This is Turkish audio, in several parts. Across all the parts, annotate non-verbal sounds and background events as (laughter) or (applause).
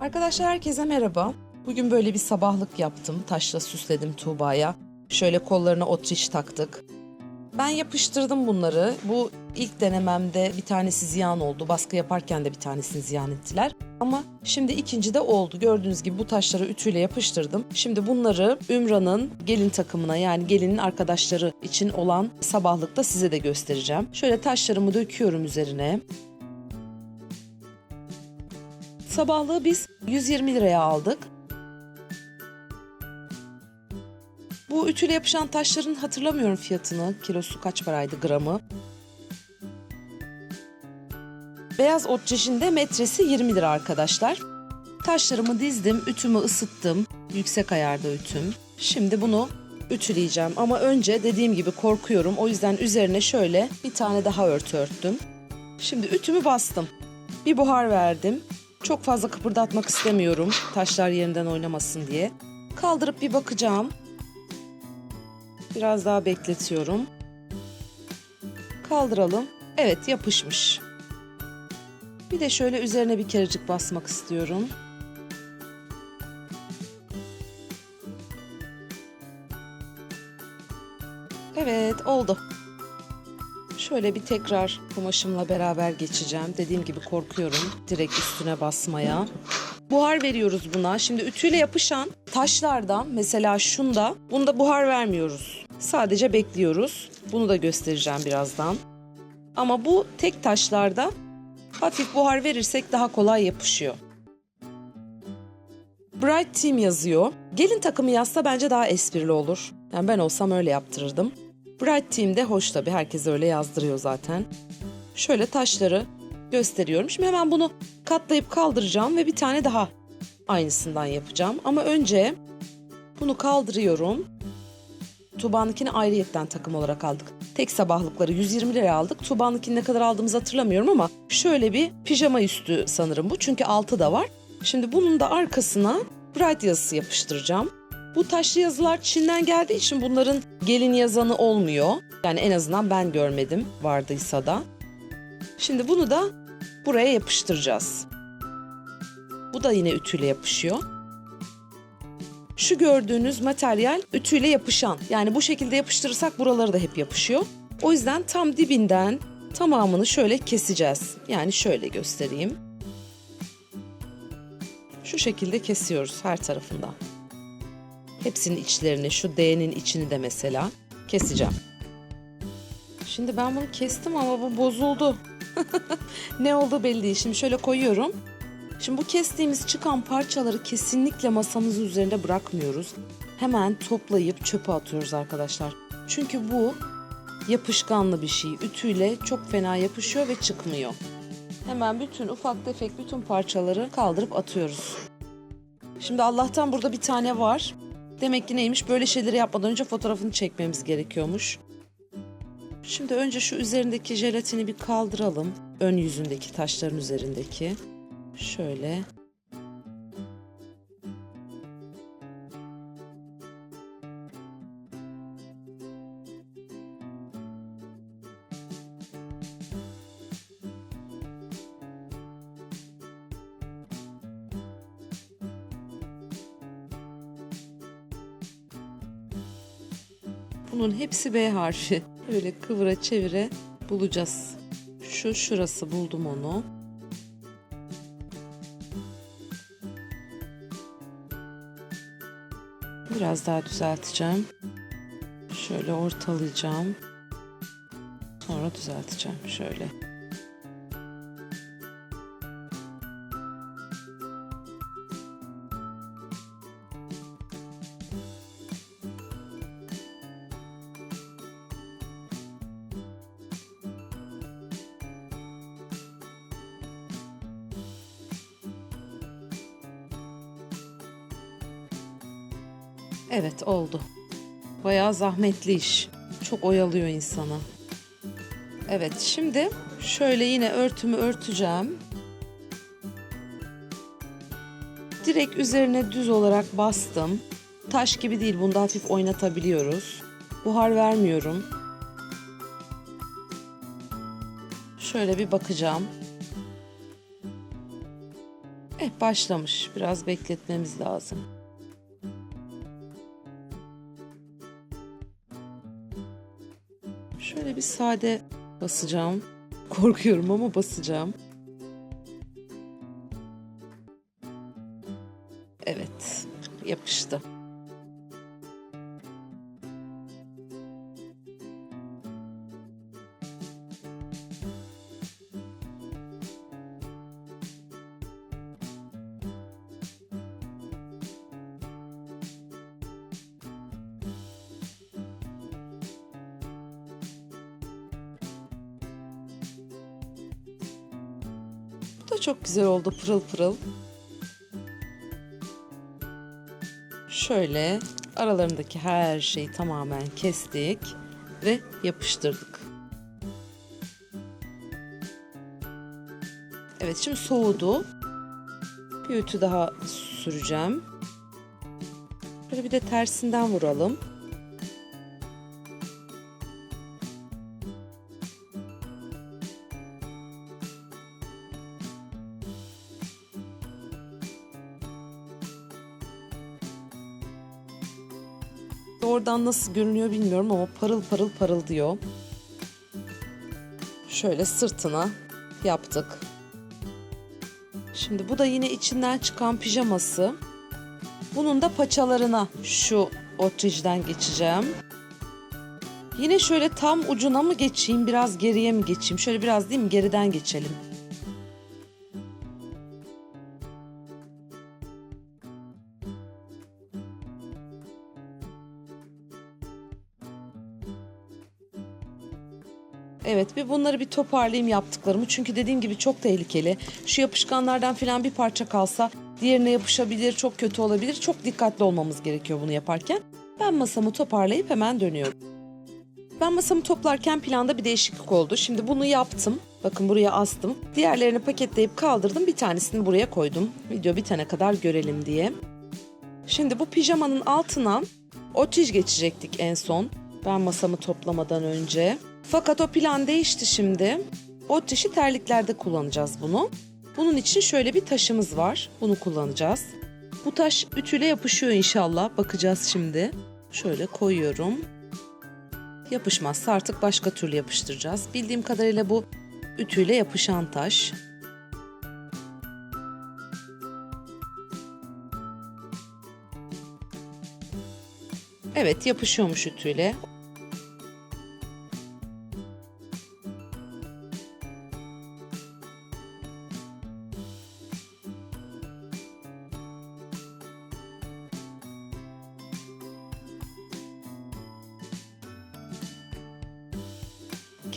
Arkadaşlar herkese merhaba. Bugün böyle bir sabahlık yaptım. Taşla süsledim Tuğba'ya. Şöyle kollarına otriş taktık. Ben yapıştırdım bunları. Bu ilk denememde bir tanesi ziyan oldu. Baskı yaparken de bir tanesini ziyan ettiler. Ama şimdi ikinci de oldu. Gördüğünüz gibi bu taşları ütüyle yapıştırdım. Şimdi bunları Ümran'ın gelin takımına yani gelinin arkadaşları için olan sabahlıkta size de göstereceğim. Şöyle taşlarımı döküyorum üzerine. Sabahlığı biz 120 liraya aldık. Bu ütüyle yapışan taşların hatırlamıyorum fiyatını. Kilosu kaç paraydı gramı. Beyaz ot çeşinde metresi 20 lira arkadaşlar. Taşlarımı dizdim, ütümü ısıttım. Yüksek ayarda ütüm. Şimdi bunu ütüleyeceğim ama önce dediğim gibi korkuyorum. O yüzden üzerine şöyle bir tane daha örtü örttüm. Şimdi ütümü bastım. Bir buhar verdim. Çok fazla kıpırdatmak istemiyorum. Taşlar yerinden oynamasın diye. Kaldırıp bir bakacağım. Biraz daha bekletiyorum. Kaldıralım. Evet yapışmış. Bir de şöyle üzerine bir kerecik basmak istiyorum. Evet oldu. Şöyle bir tekrar kumaşımla beraber geçeceğim. Dediğim gibi korkuyorum direkt üstüne basmaya. Buhar veriyoruz buna. Şimdi ütüyle yapışan taşlardan mesela şunda bunda buhar vermiyoruz. Sadece bekliyoruz. Bunu da göstereceğim birazdan. Ama bu tek taşlarda hafif buhar verirsek daha kolay yapışıyor. Bright Team yazıyor. Gelin takımı yazsa bence daha esprili olur. Yani ben olsam öyle yaptırırdım. Bright Team de hoş tabii. Herkes öyle yazdırıyor zaten. Şöyle taşları gösteriyorum. Şimdi hemen bunu katlayıp kaldıracağım ve bir tane daha aynısından yapacağım. Ama önce bunu kaldırıyorum. Tuğba'nınkini ayrıyetten takım olarak aldık. Tek sabahlıkları 120 liraya aldık. Tuğba'nınkini ne kadar aldığımızı hatırlamıyorum ama şöyle bir pijama üstü sanırım bu. Çünkü altı da var. Şimdi bunun da arkasına Bright yazısı yapıştıracağım. Bu taşlı yazılar Çin'den geldiği için bunların gelin yazanı olmuyor. Yani en azından ben görmedim vardıysa da. Şimdi bunu da buraya yapıştıracağız. Bu da yine ütüyle yapışıyor. Şu gördüğünüz materyal ütüyle yapışan. Yani bu şekilde yapıştırırsak buraları da hep yapışıyor. O yüzden tam dibinden tamamını şöyle keseceğiz. Yani şöyle göstereyim. Şu şekilde kesiyoruz her tarafından. Hepsinin içlerini, şu D'nin içini de mesela keseceğim. Şimdi ben bunu kestim ama bu bozuldu. (laughs) ne oldu belli değil. Şimdi şöyle koyuyorum. Şimdi bu kestiğimiz çıkan parçaları kesinlikle masamızın üzerinde bırakmıyoruz. Hemen toplayıp çöpe atıyoruz arkadaşlar. Çünkü bu yapışkanlı bir şey. Ütüyle çok fena yapışıyor ve çıkmıyor. Hemen bütün ufak tefek bütün parçaları kaldırıp atıyoruz. Şimdi Allah'tan burada bir tane var. Demek ki neymiş böyle şeyleri yapmadan önce fotoğrafını çekmemiz gerekiyormuş. Şimdi önce şu üzerindeki jelatini bir kaldıralım. Ön yüzündeki taşların üzerindeki. Şöyle. Bunun hepsi B harfi. Böyle kıvıra çevire bulacağız. Şu şurası buldum onu. Biraz daha düzelteceğim. Şöyle ortalayacağım. Sonra düzelteceğim şöyle. Evet oldu. Bayağı zahmetli iş. Çok oyalıyor insana. Evet şimdi şöyle yine örtümü örteceğim. Direkt üzerine düz olarak bastım. Taş gibi değil bunda hafif oynatabiliyoruz. Buhar vermiyorum. Şöyle bir bakacağım. Eh başlamış. Biraz bekletmemiz lazım. Şöyle bir sade basacağım. Korkuyorum ama basacağım. Evet, yapıştı. Bu da çok güzel oldu pırıl pırıl. Şöyle aralarındaki her şeyi tamamen kestik ve yapıştırdık. Evet şimdi soğudu. Bir ütü daha süreceğim. Böyle bir de tersinden vuralım. Oradan nasıl görünüyor bilmiyorum ama parıl parıl parıl diyor. Şöyle sırtına yaptık. Şimdi bu da yine içinden çıkan pijaması. Bunun da paçalarına şu otrijden geçeceğim. Yine şöyle tam ucuna mı geçeyim, biraz geriye mi geçeyim? Şöyle biraz değil mi geriden geçelim. Evet bir bunları bir toparlayayım yaptıklarımı. Çünkü dediğim gibi çok tehlikeli. Şu yapışkanlardan falan bir parça kalsa diğerine yapışabilir, çok kötü olabilir. Çok dikkatli olmamız gerekiyor bunu yaparken. Ben masamı toparlayıp hemen dönüyorum. Ben masamı toplarken planda bir değişiklik oldu. Şimdi bunu yaptım. Bakın buraya astım. Diğerlerini paketleyip kaldırdım. Bir tanesini buraya koydum. Video bitene kadar görelim diye. Şimdi bu pijamanın altına otij geçecektik en son. Ben masamı toplamadan önce. Fakat o plan değişti şimdi. O terliklerde kullanacağız bunu. Bunun için şöyle bir taşımız var. Bunu kullanacağız. Bu taş ütüyle yapışıyor inşallah. Bakacağız şimdi. Şöyle koyuyorum. Yapışmazsa artık başka türlü yapıştıracağız. Bildiğim kadarıyla bu ütüyle yapışan taş. Evet yapışıyormuş ütüyle.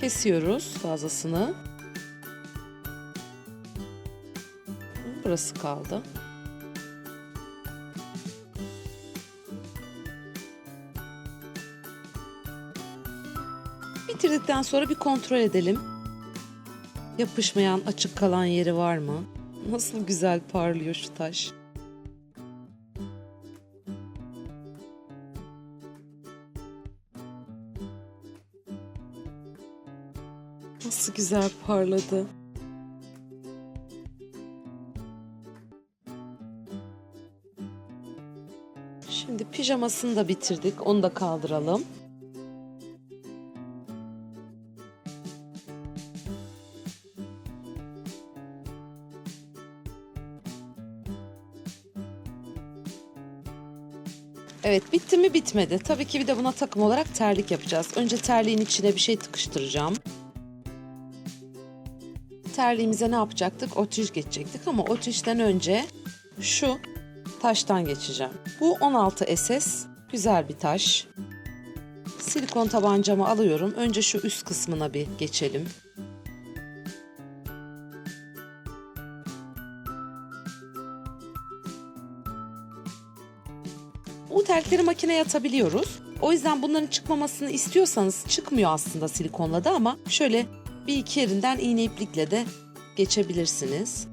Kesiyoruz fazlasını. Burası kaldı. Bitirdikten sonra bir kontrol edelim. Yapışmayan, açık kalan yeri var mı? Nasıl güzel parlıyor şu taş. Güzel parladı. Şimdi pijamasını da bitirdik. Onu da kaldıralım. Evet bitti mi bitmedi. Tabii ki bir de buna takım olarak terlik yapacağız. Önce terliğin içine bir şey tıkıştıracağım. Terliğimize ne yapacaktık? Otiş geçecektik ama otişten önce şu taştan geçeceğim. Bu 16 SS. Güzel bir taş. Silikon tabancamı alıyorum. Önce şu üst kısmına bir geçelim. Bu terlikleri makineye atabiliyoruz. O yüzden bunların çıkmamasını istiyorsanız çıkmıyor aslında silikonla da ama şöyle bir iki yerinden iğne iplikle de geçebilirsiniz.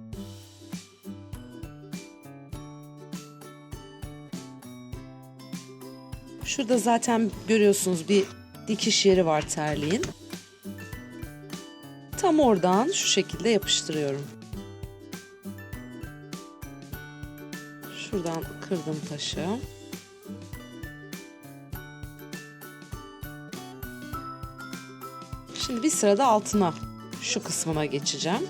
Şurada zaten görüyorsunuz bir dikiş yeri var terliğin. Tam oradan şu şekilde yapıştırıyorum. Şuradan kırdım taşı. Sırada altına şu kısmına geçeceğim.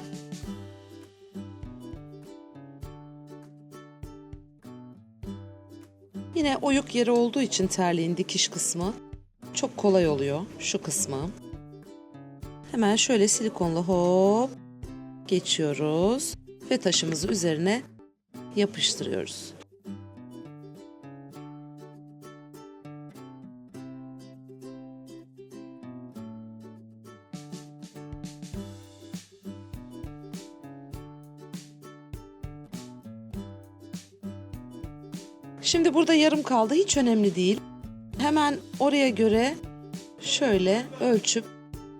Yine oyuk yeri olduğu için terliğin dikiş kısmı çok kolay oluyor şu kısmı. Hemen şöyle silikonla hop geçiyoruz ve taşımızı üzerine yapıştırıyoruz. Şimdi burada yarım kaldı hiç önemli değil. Hemen oraya göre şöyle ölçüp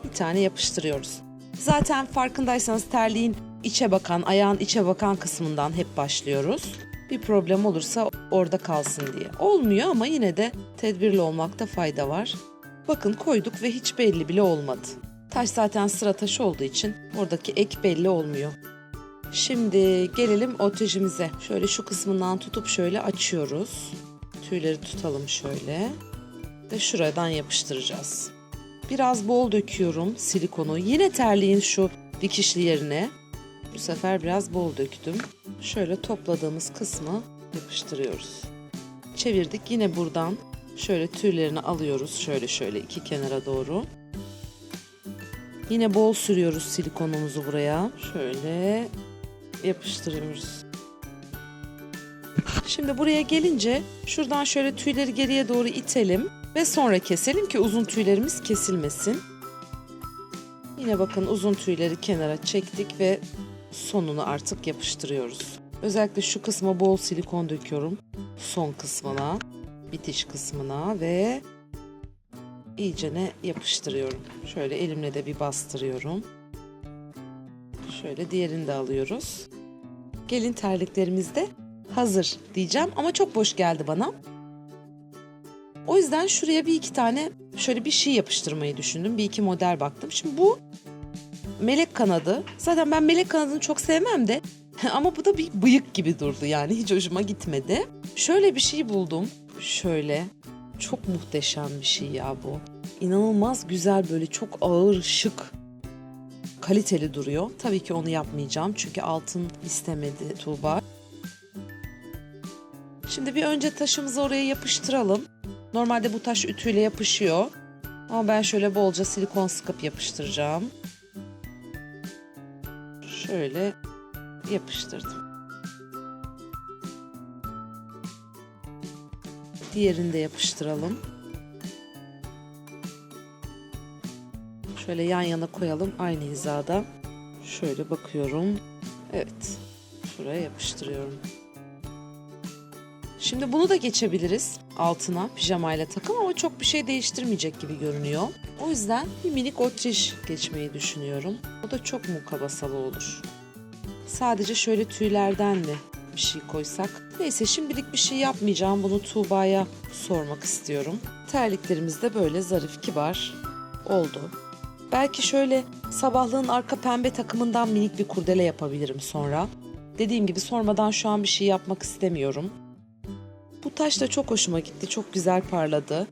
bir tane yapıştırıyoruz. Zaten farkındaysanız terliğin içe bakan, ayağın içe bakan kısmından hep başlıyoruz. Bir problem olursa orada kalsın diye. Olmuyor ama yine de tedbirli olmakta fayda var. Bakın koyduk ve hiç belli bile olmadı. Taş zaten sıra taşı olduğu için oradaki ek belli olmuyor. Şimdi gelelim otrejimize. Şöyle şu kısmından tutup şöyle açıyoruz. Tüyleri tutalım şöyle. Ve şuradan yapıştıracağız. Biraz bol döküyorum silikonu. Yine terliğin şu dikişli yerine. Bu sefer biraz bol döktüm. Şöyle topladığımız kısmı yapıştırıyoruz. Çevirdik. Yine buradan şöyle tüylerini alıyoruz. Şöyle şöyle iki kenara doğru. Yine bol sürüyoruz silikonumuzu buraya. Şöyle yapıştırıyoruz. Şimdi buraya gelince şuradan şöyle tüyleri geriye doğru itelim ve sonra keselim ki uzun tüylerimiz kesilmesin. Yine bakın uzun tüyleri kenara çektik ve sonunu artık yapıştırıyoruz. Özellikle şu kısma bol silikon döküyorum. Son kısmına, bitiş kısmına ve iyicene yapıştırıyorum. Şöyle elimle de bir bastırıyorum. Şöyle diğerini de alıyoruz. Gelin terliklerimiz de hazır diyeceğim ama çok boş geldi bana. O yüzden şuraya bir iki tane şöyle bir şey yapıştırmayı düşündüm. Bir iki model baktım. Şimdi bu melek kanadı. Zaten ben melek kanadını çok sevmem de (laughs) ama bu da bir bıyık gibi durdu yani hiç hoşuma gitmedi. Şöyle bir şey buldum. Şöyle çok muhteşem bir şey ya bu. İnanılmaz güzel böyle çok ağır şık kaliteli duruyor. Tabii ki onu yapmayacağım çünkü altın istemedi Tuğba. Şimdi bir önce taşımızı oraya yapıştıralım. Normalde bu taş ütüyle yapışıyor. Ama ben şöyle bolca silikon sıkıp yapıştıracağım. Şöyle yapıştırdım. Diğerini de yapıştıralım. Şöyle yan yana koyalım aynı hizada. Şöyle bakıyorum. Evet. Şuraya yapıştırıyorum. Şimdi bunu da geçebiliriz altına pijamayla takım ama çok bir şey değiştirmeyecek gibi görünüyor. O yüzden bir minik otriş geçmeyi düşünüyorum. O da çok mu kabasalı olur. Sadece şöyle tüylerden mi bir şey koysak? Neyse şimdilik bir şey yapmayacağım. Bunu Tuğba'ya sormak istiyorum. Terliklerimiz de böyle zarif kibar oldu. Belki şöyle sabahlığın arka pembe takımından minik bir kurdele yapabilirim sonra. Dediğim gibi sormadan şu an bir şey yapmak istemiyorum. Bu taş da çok hoşuma gitti. Çok güzel parladı.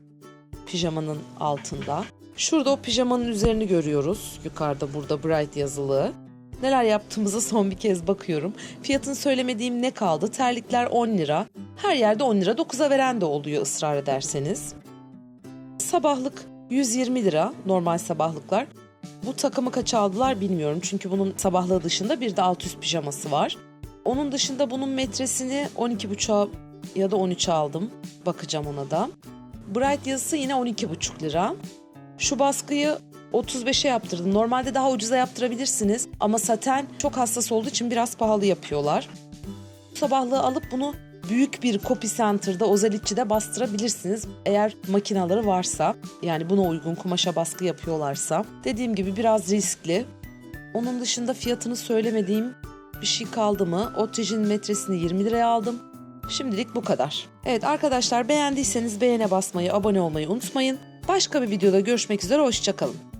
Pijamanın altında. Şurada o pijamanın üzerini görüyoruz. Yukarıda burada Bright yazılı. Neler yaptığımıza son bir kez bakıyorum. Fiyatını söylemediğim ne kaldı? Terlikler 10 lira. Her yerde 10 lira. 9'a veren de oluyor ısrar ederseniz. Sabahlık 120 lira normal sabahlıklar. Bu takımı kaç aldılar bilmiyorum. Çünkü bunun sabahlığı dışında bir de alt üst pijaması var. Onun dışında bunun metresini 12,5'a ya da 13'e aldım. Bakacağım ona da. Bright yazısı yine 12,5 lira. Şu baskıyı 35'e yaptırdım. Normalde daha ucuza yaptırabilirsiniz ama saten çok hassas olduğu için biraz pahalı yapıyorlar. Sabahlığı alıp bunu büyük bir copy center'da Ozelitçi'de bastırabilirsiniz. Eğer makinaları varsa yani buna uygun kumaşa baskı yapıyorlarsa. Dediğim gibi biraz riskli. Onun dışında fiyatını söylemediğim bir şey kaldı mı? Otrej'in metresini 20 liraya aldım. Şimdilik bu kadar. Evet arkadaşlar beğendiyseniz beğene basmayı, abone olmayı unutmayın. Başka bir videoda görüşmek üzere, hoşçakalın.